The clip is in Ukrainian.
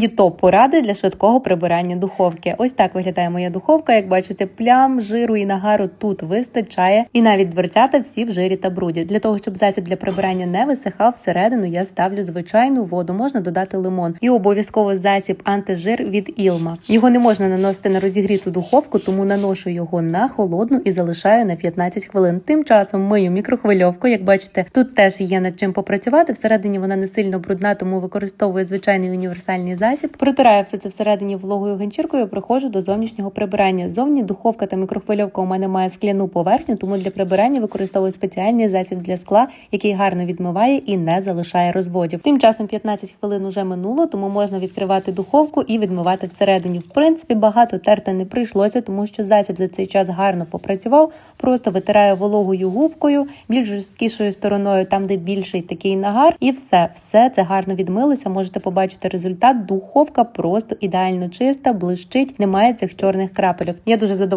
І топ поради для швидкого прибирання духовки. Ось так виглядає моя духовка. Як бачите, плям, жиру і нагару тут вистачає, і навіть дверцята всі в жирі та бруді. Для того щоб засіб для прибирання не висихав, всередину я ставлю звичайну воду. Можна додати лимон і обов'язково засіб антижир від Ілма. Його не можна наносити на розігріту духовку, тому наношу його на холодну і залишаю на 15 хвилин. Тим часом мию мікрохвильовку. Як бачите, тут теж є над чим попрацювати. Всередині вона не сильно брудна, тому використовую звичайний універсальний засіб. Протираю все це всередині вологою ганчіркою. Приходжу до зовнішнього прибирання. Зовні духовка та мікрохвильовка у мене має скляну поверхню, тому для прибирання використовую спеціальний засіб для скла, який гарно відмиває і не залишає розводів. Тим часом 15 хвилин уже минуло, тому можна відкривати духовку і відмивати всередині. В принципі, багато терти не прийшлося, тому що засіб за цей час гарно попрацював. Просто витираю вологою губкою, більш жорсткішою стороною, там де більший такий нагар, і все, все це гарно відмилося. Можете побачити результат. Духовка просто ідеально чиста, блищить, немає цих чорних крапельок. Я дуже задоволена.